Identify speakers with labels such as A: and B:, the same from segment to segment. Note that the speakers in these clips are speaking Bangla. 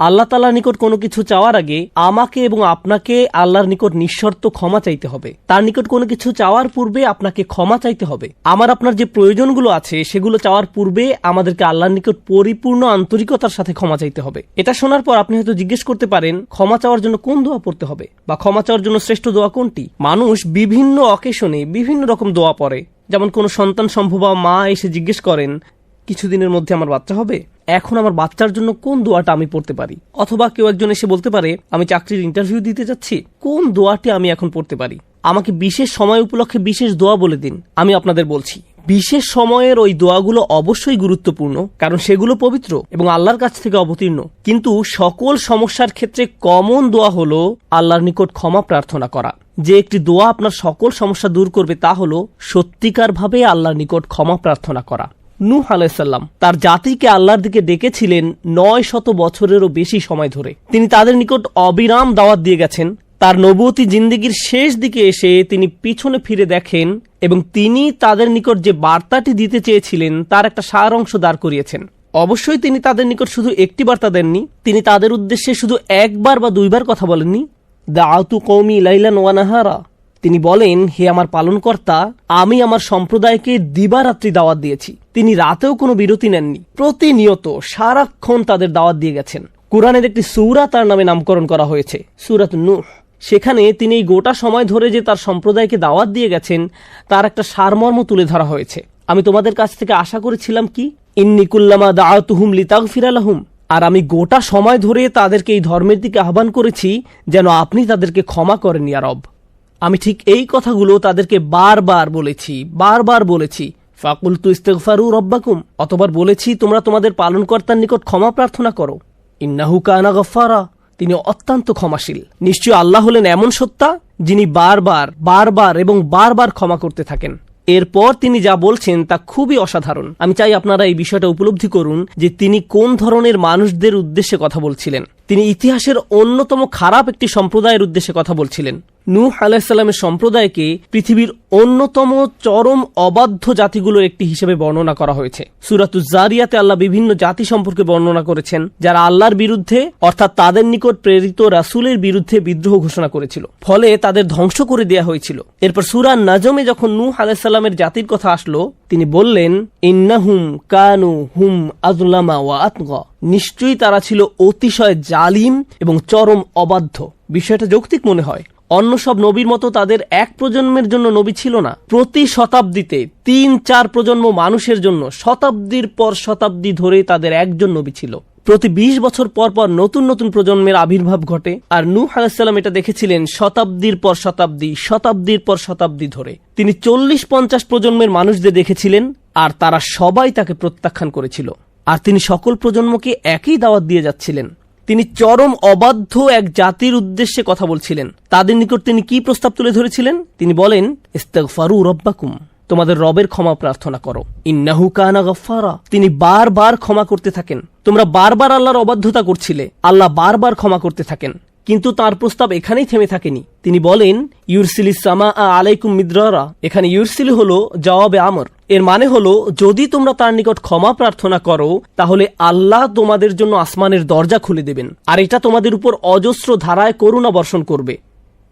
A: আল্লাহ তালার নিকট কোনো কিছু চাওয়ার আগে আমাকে এবং আপনাকে আল্লাহর নিকট নিঃশর্ত ক্ষমা চাইতে হবে। তার নিকট কোনো কিছু চাওয়ার পূর্বে আপনাকে ক্ষমা চাইতে হবে। আমার আপনার যে প্রয়োজনগুলো আছে, সেগুলো চাওয়ার পূর্বে আমাদেরকে আল্লাহর নিকট পরিপূর্ণ আন্তরিকতার সাথে ক্ষমা চাইতে হবে। এটা শোনার পর আপনি হয়তো জিজ্ঞেস করতে পারেন, ক্ষমা চাওয়ার জন্য কোন দোয়া পড়তে হবে? বা ক্ষমা চাওয়ার জন্য শ্রেষ্ঠ দোয়া কোনটি? মানুষ বিভিন্ন অকেশনে বিভিন্ন রকম দোয়া পড়ে। যেমন কোনো সন্তান সম্ভব মা এসে জিজ্ঞেস করেন, কিছুদিনের মধ্যে আমার বাচ্চা হবে? এখন আমার বাচ্চার জন্য কোন দোয়াটা আমি পড়তে পারি? অথবা কেউ একজন এসে বলতে পারে, আমি চাকরির ইন্টারভিউ দিতে যাচ্ছি, কোন দোয়াটি আমি এখন পড়তে পারি? আমাকে বিশেষ সময় উপলক্ষে বিশেষ দোয়া বলে দিন, আমি আপনাদের বলছি। বিশেষ সময়ের ওই দোয়াগুলো অবশ্যই গুরুত্বপূর্ণ, কারণ সেগুলো পবিত্র এবং আল্লাহর কাছ থেকে অবতীর্ণ। কিন্তু সকল সমস্যার ক্ষেত্রে কমন দোয়া হলো আল্লাহর নিকট ক্ষমা প্রার্থনা করা। যে একটি দোয়া আপনার সকল সমস্যা দূর করবে তা হলো সত্যিকারভাবে আল্লাহর নিকট ক্ষমা প্রার্থনা করা। নূহ আলাইসাল্লাম তার জাতিকে আল্লাহর দিকে ডেকেছিলেন নয় শত বছরেরও বেশি সময় ধরে। তিনি তাদের নিকট অবিরাম দাওয়াত দিয়ে গেছেন। তার নবতী জিন্দিগির শেষ দিকে এসে তিনি পিছনে ফিরে দেখেন এবং তিনি তাদের নিকট যে বার্তাটি দিতে চেয়েছিলেন তার একটা সার অংশ দাঁড় করিয়েছেন। অবশ্যই তিনি তাদের নিকট শুধু একটি বার্তা দেননি। তিনি তাদের উদ্দেশ্যে শুধু একবার বা দুইবার কথা বলেননি। দাআতু কৌমি লাইলান ওয়ানাহারা তিনি বলেন, হে আমার পালনকর্তা, আমি আমার সম্প্রদায়কে দিবারাত্রি দাওয়াত দিয়েছি। তিনি রাতেও কোনো বিরতি নেননি। প্রতিনিয়ত সারাক্ষণ তাদের দাওয়াত দিয়ে গেছেন। কোরআনের একটি সূরা তার নামে নামকরণ করা হয়েছে, সুরাত নূহ। সেখানে তিনি এই গোটা সময় ধরে যে তার সম্প্রদায়কে দাওয়াত দিয়ে গেছেন, তার একটা সারমর্ম তুলে ধরা হয়েছে। আমি তোমাদের কাছ থেকে আশা করেছিলাম কি? ইন্নিকুল্লামা দাআতুহুম লিতাগফিরালাহুম আর আমি গোটা সময় ধরে তাদেরকে এই ধর্মের দিকে আহ্বান করেছি, যেন আপনি তাদেরকে ক্ষমা করেন ইয়ারব আমি ঠিক এই কথাগুলো তাদেরকে বারবার বলেছি বারবার বলেছি। ফাকুল তু ইস্তেগফারু রব্বাকুম, অতবার বলেছি, তোমরা তোমাদের পালনকর্তার নিকট ক্ষমা প্রার্থনা করো। ইন্নাহু কানা গফারা তিনি অত্যন্ত ক্ষমাশীল। নিশ্চয় আল্লাহ হলেন এমন সত্তা, যিনি বারবার বারবার এবং বারবার ক্ষমা করতে থাকেন। এরপর তিনি যা বলছেন তা খুবই অসাধারণ। আমি চাই আপনারা এই বিষয়টা উপলব্ধি করুন যে তিনি কোন ধরনের মানুষদের উদ্দেশ্যে কথা বলছিলেন। তিনি ইতিহাসের অন্যতম খারাপ একটি সম্প্রদায়ের উদ্দেশ্যে কথা বলছিলেন। নূহ আলাহিসাল্লামের সম্প্রদায়কে পৃথিবীর অন্যতম চরম অবাধ্য জাতিগুলোর একটি হিসেবে বর্ণনা করা হয়েছে। সুরাতুজারিয়াতে আল্লাহ বিভিন্ন জাতি সম্পর্কে বর্ণনা করেছেন, যারা আল্লাহর বিরুদ্ধে, অর্থাৎ তাদের নিকট প্রেরিত রাসুলের বিরুদ্ধে বিদ্রোহ ঘোষণা করেছিল। ফলে তাদের ধ্বংস করে দেয়া হয়েছিল। এরপর সুরা নাজমে যখন নূহ আলাহিসাল্লামের জাতির কথা আসলো, তিনি বললেন, ইন্নাহুম কানু হুম আজলামা ওয়া আতগা। নিশ্চয়ই তারা ছিল অতিশয় জালিম এবং চরম অবাধ্য। বিষয়টা যৌক্তিক মনে হয়। অন্য সব নবীর মতো তাদের এক প্রজন্মের জন্য নবী ছিল না। প্রতি শতাব্দীতে তিন চার প্রজন্ম মানুষের জন্য শতাব্দীর পর শতাব্দী ধরে তাদের একজন নবী ছিল। প্রতি ২০ বছর পর পর নতুন নতুন প্রজন্মের আবির্ভাব ঘটে আর নূহ আলাহিসাল্লাম এটা দেখেছিলেন শতাব্দীর পর শতাব্দী, শতাব্দীর পর শতাব্দী ধরে। তিনি চল্লিশ পঞ্চাশ প্রজন্মের মানুষদের দেখেছিলেন আর তারা সবাই তাকে প্রত্যাখ্যান করেছিল। আর তিনি সকল প্রজন্মকে একই দাওয়াত দিয়ে যাচ্ছিলেন। তিনি চরম অবাধ্য এক জাতির উদ্দেশ্যে কথা বলছিলেন। তাদের নিকট তিনি কি প্রস্তাব তুলে ধরেছিলেন? তিনি বলেন ইস্তফারু রব্বাকুম। তোমাদের রবের ক্ষমা প্রার্থনা করো। ইন্নাহু কানা গফারা তিনি বারবার ক্ষমা করতে থাকেন। তোমরা বারবার আল্লাহর অবাধ্যতা করছিলে। আল্লাহ বারবার ক্ষমা করতে থাকেন। কিন্তু তার প্রস্তাব এখানেই থেমে থাকেনি। তিনি বলেন, ইউরসিলি সামা আ আলাইকুম মিদ্রারা। এখানে ইউরসিলি হলো জবাবে আমর। এর মানে হলো, যদি তোমরা তার নিকট ক্ষমা প্রার্থনা করো, তাহলে আল্লাহ তোমাদের জন্য আসমানের দরজা খুলে দেবেন, আর এটা তোমাদের উপর অজস্র ধারায় করুণা বর্ষণ করবে।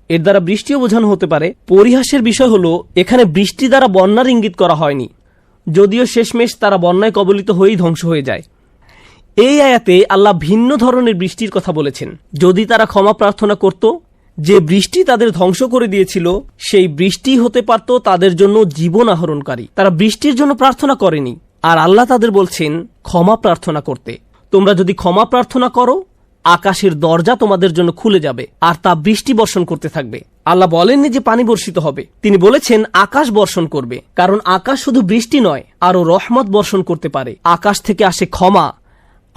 A: এর দ্বারা বৃষ্টিও বোঝানো হতে পারে। পরিহাসের বিষয় হলো, এখানে বৃষ্টি দ্বারা বন্যার ইঙ্গিত করা হয়নি। যদিও শেষমেশ তারা বন্যায় কবলিত হয়েই ধ্বংস হয়ে যায়। এই আয়াতে আল্লাহ ভিন্ন ধরনের বৃষ্টির কথা বলেছেন। যদি তারা ক্ষমা প্রার্থনা করত, যে বৃষ্টি তাদের ধ্বংস করে দিয়েছিল, সেই বৃষ্টি হতে পারত তাদের জন্য জীবন আহরণকারী। তারা বৃষ্টির জন্য প্রার্থনা করেনি, আর আল্লাহ তাদের বলছেন, ক্ষমা প্রার্থনা করতে। তোমরা যদি ক্ষমা প্রার্থনা করো, আকাশের দরজা তোমাদের জন্য খুলে যাবে, আর তা বৃষ্টি বর্ষণ করতে থাকবে। আল্লাহ বলেননি যে পানি বর্ষিত হবে। তিনি বলেছেন, আকাশ বর্ষণ করবে, কারণ আকাশ শুধু বৃষ্টি নয়, আরও রহমত বর্ষণ করতে পারে। আকাশ থেকে আসে ক্ষমা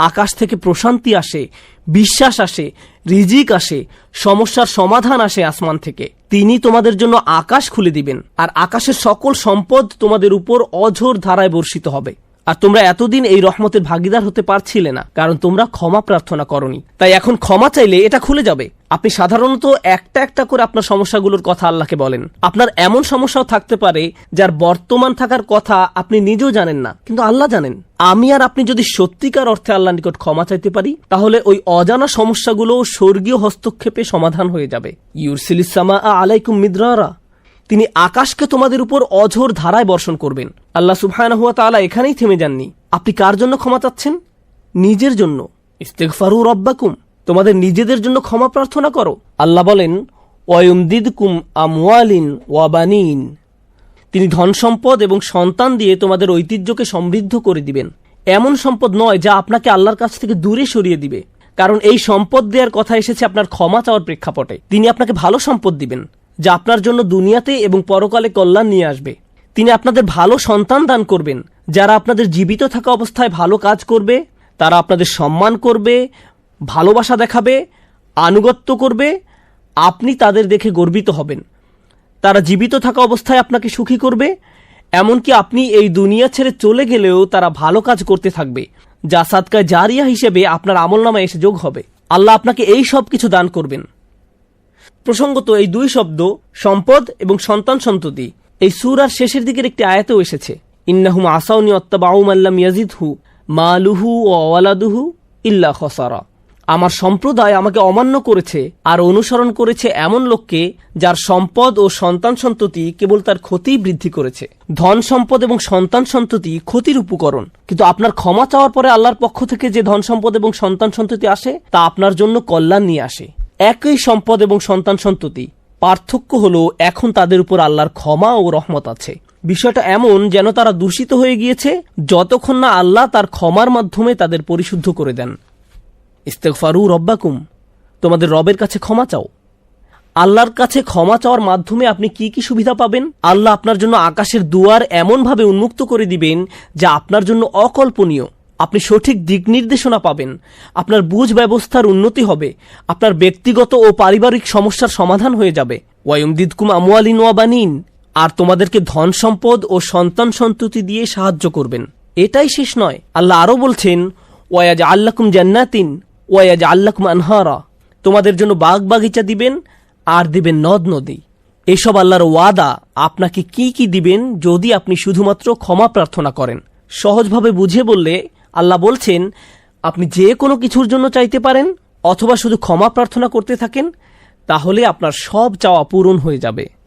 A: আকাশ থেকে প্রশান্তি আসে, বিশ্বাস আসে, রিজিক আসে, সমস্যার সমাধান আসে আসমান থেকে। তিনি তোমাদের জন্য আকাশ খুলে দিবেন, আর আকাশের সকল সম্পদ তোমাদের উপর অঝোর ধারায় বর্ষিত হবে। আর তোমরা এতদিন এই রহমতের ভাগিদার হতে পারছিলে না, কারণ তোমরা ক্ষমা প্রার্থনা করনি। তাই এখন ক্ষমা চাইলে এটা খুলে যাবে। আপনি সাধারণত একটা একটা করে আপনার সমস্যাগুলোর কথা আল্লাহকে বলেন। আপনার এমন সমস্যাও থাকতে পারে যার বর্তমান থাকার কথা আপনি নিজেও জানেন না, কিন্তু আল্লাহ জানেন। আমি আর আপনি যদি সত্যিকার অর্থে আল্লাহ নিকট ক্ষমা চাইতে পারি, তাহলে ওই অজানা সমস্যাগুলো স্বর্গীয় হস্তক্ষেপে সমাধান হয়ে যাবে। ইউরসিলিসামা আলাইকুম মিদ্রারা। তিনি আকাশকে তোমাদের উপর অঝোর ধারায় বর্ষণ করবেন। আল্লাহ সুবহানাহুয়া তাআলা এখানেই থেমে যাননি। আপনি কার জন্য ক্ষমা চাচ্ছেন? নিজের জন্য। ইস্তেগফারু রব্বাকুম, তোমাদের নিজেদের জন্য ক্ষমা প্রার্থনা করো। আল্লাহ বলেন ওয়ুমদিদকুম আমওয়ালিন ওয়াবানিন তিনি ধন সম্পদ এবং সন্তান দিয়ে তোমাদের ঐতিহ্যকে সমৃদ্ধ করে দিবেন। এমন সম্পদ নয় যা আপনাকে আল্লাহর কাছ থেকে দূরে সরিয়ে দিবে। কারণ এই সম্পদ দেওয়ার কথা এসেছে আপনার ক্ষমা চাওয়ার প্রেক্ষাপটে। তিনি আপনাকে ভালো সম্পদ দিবেন, যা আপনার জন্য দুনিয়াতে এবং পরকালে কল্যাণ নিয়ে আসবে। তিনি আপনাদের ভালো সন্তান দান করবেন। যারা আপনাদের জীবিত থাকা অবস্থায় ভালো কাজ করবে, তারা আপনাদের সম্মান করবে, ভালোবাসা দেখাবে, আনুগত্য করবে, আপনি তাদের দেখে গর্বিত হবেন। তারা জীবিত থাকা অবস্থায় আপনাকে সুখী করবে, এমনকি আপনি এই দুনিয়া ছেড়ে চলে গেলেও তারা ভালো কাজ করতে থাকবে। যা সাদকায় জারিয়া হিসেবে আপনার আমলনামায় এসে যোগ হবে। আল্লাহ আপনাকে এই সব কিছু দান করবেন। প্রসঙ্গত এই দুই শব্দ সম্পদ এবং সন্তান সন্ততি। এই সুরার শেষের দিকের একটি আয়াতেও এসেছে। ইন্নাহুম আসাউনি অত্তাবাউম আল্লাম ইয়াজিদহু মালুহু ও ওয়ালাদুহু ইল্লা খসারা। আমার সম্প্রদায় আমাকে অমান্য করেছে আর অনুসরণ করেছে এমন লোককে যার সম্পদ ও সন্তান সন্ততি কেবল তার ক্ষতি বৃদ্ধি করেছে। ধন সম্পদ এবং সন্তান সন্ততি ক্ষতির উপকরণ। কিন্তু আপনার ক্ষমা চাওয়ার পরে আল্লাহর পক্ষ থেকে যে ধন সম্পদ এবং সন্তান সন্ততি আসে, তা আপনার জন্য কল্যাণ নিয়ে আসে। একই সম্পদ এবং সন্তান সন্ততি পার্থক্য হলো এখন তাদের উপর আল্লাহর ক্ষমা ও রহমত আছে। বিষয়টা এমন যেন তারা দূষিত হয়ে গিয়েছে, যতক্ষণ না আল্লাহ তার ক্ষমার মাধ্যমে তাদের পরিশুদ্ধ করে দেন। ইস্তেগফারু রব্বাকুম, তোমাদের রবের কাছে ক্ষমা চাও। আল্লাহর কাছে ক্ষমা চাওয়ার মাধ্যমে আপনি কি কি সুবিধা পাবেন? আল্লাহ আপনার জন্য আকাশের দুয়ার এমনভাবে উন্মুক্ত করে দিবেন যা আপনার জন্য অকল্পনীয়। আপনি সঠিক দিক নির্দেশনা পাবেন। আপনার বুঝ ব্যবস্থার উন্নতি হবে। আপনার ব্যক্তিগত ও পারিবারিক সমস্যার সমাধান হয়ে যাবে। ওয়ায়ুমদিদকুম আমওয়ালিন ওয়াবানিন আর তোমাদেরকে ধন সম্পদ ও সন্তান সন্ততি দিয়ে সাহায্য করবেন। এটাই শেষ নয়। আল্লাহ আরও বলছেন ওয়াজ আল্লাকুম জান্নাতিন ওয়াজ আল্লাকুম আনহারা। তোমাদের জন্য বাগ বাগিচা দিবেন, আর দিবেন নদ নদী। এসব আল্লাহর ওয়াদা। আপনাকে কি কি দিবেন যদি আপনি শুধুমাত্র ক্ষমা প্রার্থনা করেন। সহজভাবে বুঝে বললে আল্লাহ বলছেন, আপনি যে কোনো কিছুর জন্য চাইতে পারেন, অথবা শুধু ক্ষমা প্রার্থনা করতে থাকেন, তাহলে আপনার সব চাওয়া পূরণ হয়ে যাবে।